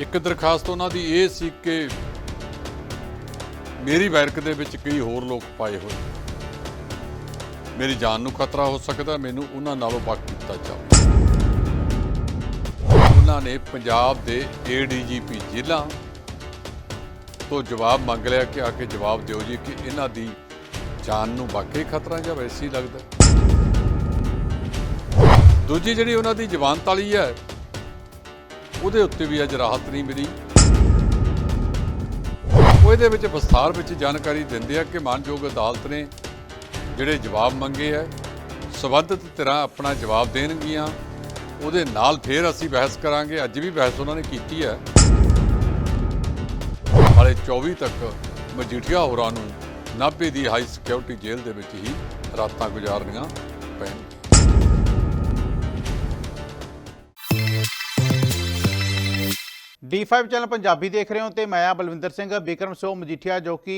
ਇੱਕ ਦਰਖਾਸਤ ਉਹਨਾਂ ਦੀ ਇਹ ਸੀ ਕਿ ਮੇਰੀ ਬੈਰਕ ਦੇ ਵਿੱਚ ਕਈ ਹੋਰ ਲੋਕ ਪਾਏ ਹੋਏ ਮੇਰੀ ਜਾਨ ਨੂੰ ਖਤਰਾ ਹੋ ਸਕਦਾ ਮੈਨੂੰ ਉਹਨਾਂ ਨਾਲੋਂ ਵੱਖ ਕੀਤਾ ਜਾਵੇ। ਉਹਨਾਂ ਨੇ ਪੰਜਾਬ ਦੇ ਏਡੀਜੀਪੀ ਜ਼ਿਲ੍ਹਾ ਤੋਂ ਜਵਾਬ ਮੰਗ ਲਿਆ ਕਿ ਆ ਕੇ ਜਵਾਬ ਦਿਓ ਜੀ ਕਿ ਇਹਨਾਂ ਦੀ ਜਾਨ ਨੂੰ ਵਾਕਈ ਖਤਰਾ ਜਾਂ ਵੈਸੀ ਲੱਗਦਾ ਦੂਜੀ ਜਿਹੜੀ ਉਹਨਾਂ ਦੀ ਜ਼ਮਾਨਤ ਤਾਲੀ ਹੈ ਉਹਦੇ ਉੱਤੇ ਵੀ ਅੱਜ ਰਾਹਤ ਨਹੀਂ ਮਿਲੀ। ਉਹਦੇ ਵਿੱਚ ਵਿਸਥਾਰ ਵਿੱਚ ਜਾਣਕਾਰੀ ਦਿੰਦੇ ਆ ਕਿ ਮਾਨਯੋਗ ਅਦਾਲਤ ਨੇ ਜਿਹੜੇ ਜਵਾਬ ਮੰਗੇ ਹੈ, ਸਬੰਧਤ ਧਿਰਾਂ ਆਪਣਾ ਜਵਾਬ ਦੇਣਗੀਆਂ। ਉਹਦੇ ਨਾਲ ਫੇਰ ਅਸੀਂ ਬਹਿਸ ਕਰਾਂਗੇ। ਅੱਜ ਵੀ ਬਹਿਸ ਉਹਨਾਂ ਨੇ ਕੀਤੀ ਹੈ। ਹਾਲੇ 24 ਤੱਕ ਮਜੀਠੀਆ ਹੋਰਾਂ ਨੂੰ ਨਾਭੇ ਦੀ ਹਾਈ ਸਿਕਿਉਰਿਟੀ ਜੇਲ੍ਹ ਦੇ ਵਿੱਚ ਹੀ ਰਾਤਾਂ ਗੁਜ਼ਾਰਨੀਆਂ ਪੈਣਗੀਆਂ। D5 ਚੈਨਲ ਪੰਜਾਬੀ ਦੇਖ ਰਹੇ ਹੋ ਤੇ ਮੈਂ ਆ ਬਲਵਿੰਦਰ ਸਿੰਘ ਬਿਕਰਮ ਸੋ ਮਜੀਠੀਆ ਜੋ ਕਿ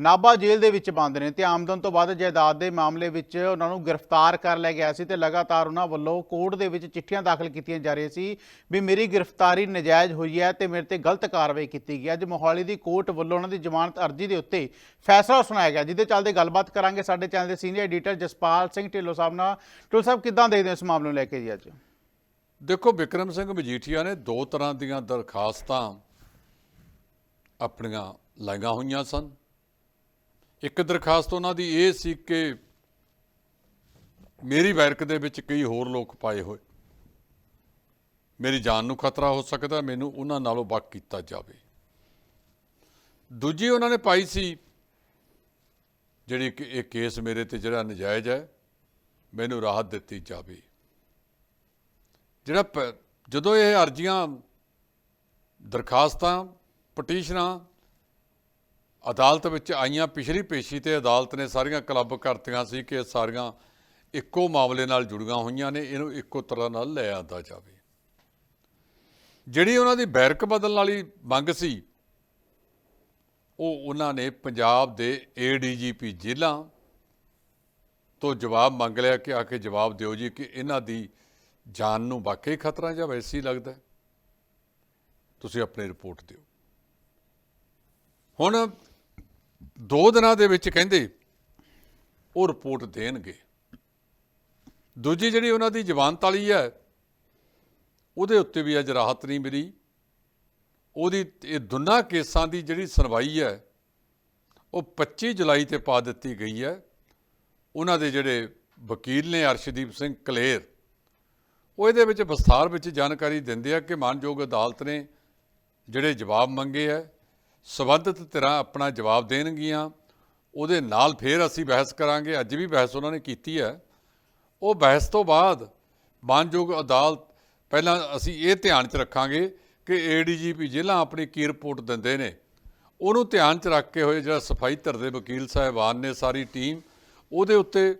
ਨਾਭਾ ਜੇਲ੍ਹ ਦੇ ਵਿੱਚ ਬੰਦ ਨੇ ਤੇ ਆਮਦਨ ਤੋਂ ਬਾਅਦ ਜਾਇਦਾਦ ਦੇ ਮਾਮਲੇ ਵਿੱਚ ਉਹਨਾਂ ਨੂੰ ਗ੍ਰਿਫਤਾਰ ਕਰ ਲਿਆ ਗਿਆ ਸੀ ਤੇ ਲਗਾਤਾਰ ਉਹਨਾਂ ਵੱਲੋਂ ਕੋਰਟ ਦੇ ਵਿੱਚ ਚਿੱਠੀਆਂ ਦਾਖਲ ਕੀਤੀਆਂ ਜਾ ਰਹੀਆਂ ਸੀ ਵੀ ਮੇਰੀ ਗ੍ਰਿਫਤਾਰੀ ਨਜਾਇਜ਼ ਹੋਈ ਹੈ ਤੇ ਮੇਰੇ ਤੇ ਗਲਤ ਕਾਰਵਾਈ ਕੀਤੀ ਗਈ ਅੱਜ ਮੋਹਾਲੀ ਦੀ ਕੋਰਟ ਵੱਲੋਂ ਉਹਨਾਂ ਦੀ ਜ਼ਮਾਨਤ ਅਰਜ਼ੀ ਦੇ ਉੱਤੇ ਫੈਸਲਾ ਸੁਣਾਇਆ ਗਿਆ, ਜਿਹਦੇ ਚੱਲਦੇ ਗੱਲਬਾਤ ਕਰਾਂਗੇ ਸਾਡੇ ਚੈਨਲ ਦੇ ਸੀਨੀਅਰ ਐਡੀਟਰ ਜਸਪਾਲ ਸਿੰਘ ਢਿੱਲੋਂ ਸਾਹਿਬ ਨਾਲ। ਢਿੱਲੋਂ ਸਾਹਿਬ, ਕਿੱਦਾਂ ਦੇਖਦੇ ਹੋ ਇਸ ਮਾਮਲੇ ਨੂੰ ਲੈ ਕੇ ਜੀ ਅੱਜ? ਦੇਖੋ, ਵਿਕਰਮ ਸਿੰਘ ਮਜੀਠੀਆ ਨੇ ਦੋ ਤਰ੍ਹਾਂ ਦੀਆਂ ਦਰਖਾਸਤਾਂ ਆਪਣੀਆਂ ਲਾਈਆਂ ਹੋਈਆਂ ਸਨ। ਇੱਕ ਦਰਖਾਸਤ ਉਹਨਾਂ ਦੀ ਇਹ ਸੀ ਕਿ ਮੇਰੀ ਬੈਰਕ ਦੇ ਵਿੱਚ ਕਈ ਹੋਰ ਲੋਕ ਪਾਏ ਹੋਏ। ਮੇਰੀ ਜਾਨ ਨੂੰ ਖਤਰਾ ਹੋ ਸਕਦਾ, ਮੈਨੂੰ ਉਹਨਾਂ ਨਾਲੋਂ ਵੱਖ ਕੀਤਾ ਜਾਵੇ। ਦੂਜੀ ਉਹਨਾਂ ਨੇ ਪਾਈ ਸੀ ਜਿਹੜੀ ਕਿ ਇਹ ਕੇਸ ਮੇਰੇ ਤੇ ਜਿਹੜਾ ਨਜਾਇਜ਼ ਹੈ, ਮੈਨੂੰ ਰਾਹਤ ਦਿੱਤੀ ਜਾਵੇ। ਜਿਹੜਾ ਪ- ਜਦੋਂ ਇਹ ਅਰਜ਼ੀਆਂ, ਦਰਖਾਸਤਾਂ, ਪਟੀਸ਼ਨਾਂ ਅਦਾਲਤ ਵਿੱਚ ਆਈਆਂ, ਪਿਛਲੀ ਪੇਸ਼ੀ ਤੇ ਅਦਾਲਤ ਨੇ ਸਾਰੀਆਂ ਕਲੱਬ ਕਰਤੀਆਂ ਸੀ ਕਿ ਸਾਰੀਆਂ ਇੱਕੋ ਮਾਮਲੇ ਨਾਲ ਜੁੜੀਆਂ ਹੋਈਆਂ ਨੇ, ਇਹਨੂੰ ਇੱਕੋ ਤਰ੍ਹਾਂ ਨਾਲ ਲੈ ਆਂਦਾ ਜਾਵੇ। ਜਿਹੜੀ ਉਹਨਾਂ ਦੀ ਬੈਰਕ ਬਦਲਣ ਵਾਲੀ ਮੰਗ ਸੀ, ਉਹ ਉਹਨਾਂ ਨੇ ਪੰਜਾਬ ਦੇ ਏਡੀਜੀਪੀ ਜ਼ਿਲ੍ਹਾ ਤੋਂ ਜਵਾਬ ਮੰਗ ਲਿਆ ਕਿ ਆ ਕੇ ਜਵਾਬ ਦਿਓ ਜੀ ਕਿ ਇਹਨਾਂ ਦੀ ਜਾਨ ਨੂੰ ਵਾਕਈ ਖਤਰਾ ਜਾਂ ਵੈਸੇ ਹੀ? ਲੱਗਦਾ ਤੁਸੀਂ ਆਪਣੀ ਰਿਪੋਰਟ ਦਿਓ। ਹੁਣ ਦੋ ਦਿਨਾਂ ਦੇ ਵਿੱਚ ਕਹਿੰਦੇ ਉਹ ਰਿਪੋਰਟ ਦੇਣਗੇ। ਦੂਜੀ ਜਿਹੜੀ ਉਹਨਾਂ ਦੀ ਜ਼ਮਾਨਤ ਤਾਲੀ ਹੈ, ਉਹਦੇ ਉੱਤੇ ਵੀ ਅੱਜ ਰਾਹਤ ਨਹੀਂ ਮਿਲੀ। ਉਹਦੀ ਇਹ ਦੋਨਾਂ ਕੇਸਾਂ ਦੀ ਜਿਹੜੀ ਸੁਣਵਾਈ ਹੈ, ਉਹ 25 ਜੁਲਾਈ ਤੇ ਪਾ ਦਿੱਤੀ ਗਈ ਹੈ। ਉਹਨਾਂ ਦੇ ਜਿਹੜੇ ਵਕੀਲ ਨੇ ਅਰਸ਼ਦੀਪ ਸਿੰਘ ਕਲੇਰ ਉਹ ਇਹਦੇ ਵਿੱਚ ਵਿਸਥਾਰ ਵਿੱਚ ਜਾਣਕਾਰੀ ਦਿੰਦੇ ਆ ਕਿ ਮਾਨਯੋਗ ਅਦਾਲਤ ਨੇ ਜਿਹੜੇ ਜਵਾਬ ਮੰਗੇ ਹੈ ਸਬੰਧਤ ਧਿਰਾਂ ਆਪਣਾ ਜਵਾਬ ਦੇਣਗੀਆਂ, ਉਹਦੇ ਨਾਲ ਫੇਰ ਅਸੀਂ ਬਹਿਸ ਕਰਾਂਗੇ, ਅੱਜ ਵੀ ਬਹਿਸ ਉਹਨਾਂ ਨੇ ਕੀਤੀ ਹੈ ਉਹ ਬਹਿਸ ਤੋਂ ਬਾਅਦ ਮਾਨਯੋਗ ਅਦਾਲਤ, ਪਹਿਲਾਂ ਅਸੀਂ ਇਹ ਧਿਆਨ 'ਚ ਰੱਖਾਂਗੇ ਕਿ ਏਡੀਜੀਪੀ ਜ਼ਿਲ੍ਹਾ ਆਪਣੀ ਕੀ ਰਿਪੋਰਟ ਦਿੰਦੇ ਨੇ। ਉਹਨੂੰ ਧਿਆਨ 'ਚ ਰੱਖ ਕੇ ਹੋਏ ਜਿਹੜਾ ਸਫ਼ਾਈ ਧਿਰ ਦੇ ਵਕੀਲ ਸਾਹਿਬਾਨ ਨੇ ਸਾਰੀ ਟੀਮ, ਉਹਦੇ ਉੱਤੇ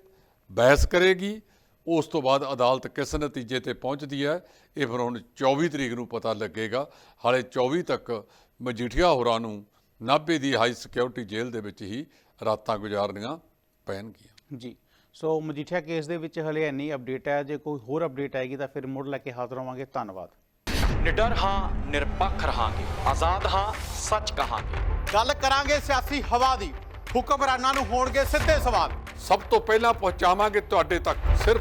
ਬਹਿਸ ਕਰੇਗੀ ਉਸ ਤੋਂ ਬਾਅਦ ਅਦਾਲਤ ਕਿਸ ਨਤੀਜੇ ਤੇ ਪਹੁੰਚਦੀ ਹੈ ਇਹ ਫਿਰ ਹੁਣ 24 ਤਰੀਕ ਨੂੰ ਪਤਾ ਲੱਗੇਗਾ। ਹਾਲੇ 24 ਤੱਕ ਮਜੀਠੀਆ ਹੋਰਾਂ ਨੂੰ ਨਾਭੇ ਦੀ ਹਾਈ ਸਿਕਿਉਰਿਟੀ ਜੇਲ੍ਹ ਦੇ ਵਿੱਚ ਹੀ ਰਾਤਾਂ ਗੁਜ਼ਾਰਨੀਆਂ ਪੈਣਗੀਆਂ। ਜੀ ਸੋ ਮਜੀਠੀਆ ਕੇਸ ਦੇ ਵਿੱਚ ਹਲੇ ਇੰਨੀ ਅਪਡੇਟ ਹੈ ਜੇ ਕੋਈ ਹੋਰ ਅਪਡੇਟ ਆਏਗੀ ਤਾਂ ਫਿਰ ਮੁੜ ਲੈ ਕੇ ਹਾਜ਼ਰ ਹੋਵਾਂਗੇ। ਧੰਨਵਾਦ। ਨਿਡਰ ਹਾਂ ਨਿਰਪੱਖ ਰਹਾਂਗੇ। ਆਜ਼ਾਦ ਹਾਂ ਸੱਚ ਕਹਾਂਗੇ। ਗੱਲ ਕਰਾਂਗੇ ਸਿਆਸੀ ਹਵਾ ਦੀ। ਹੁਕਮਰਾਨਾਂ ਨੂੰ ਹੋਣਗੇ ਸਿੱਧੇ ਸਵਾਲ। ਸਭ ਤੋਂ ਪਹਿਲਾਂ ਪਹੁੰਚਾਵਾਂਗੇ ਤੁਹਾਡੇ ਤੱਕ ਸਿਰਫ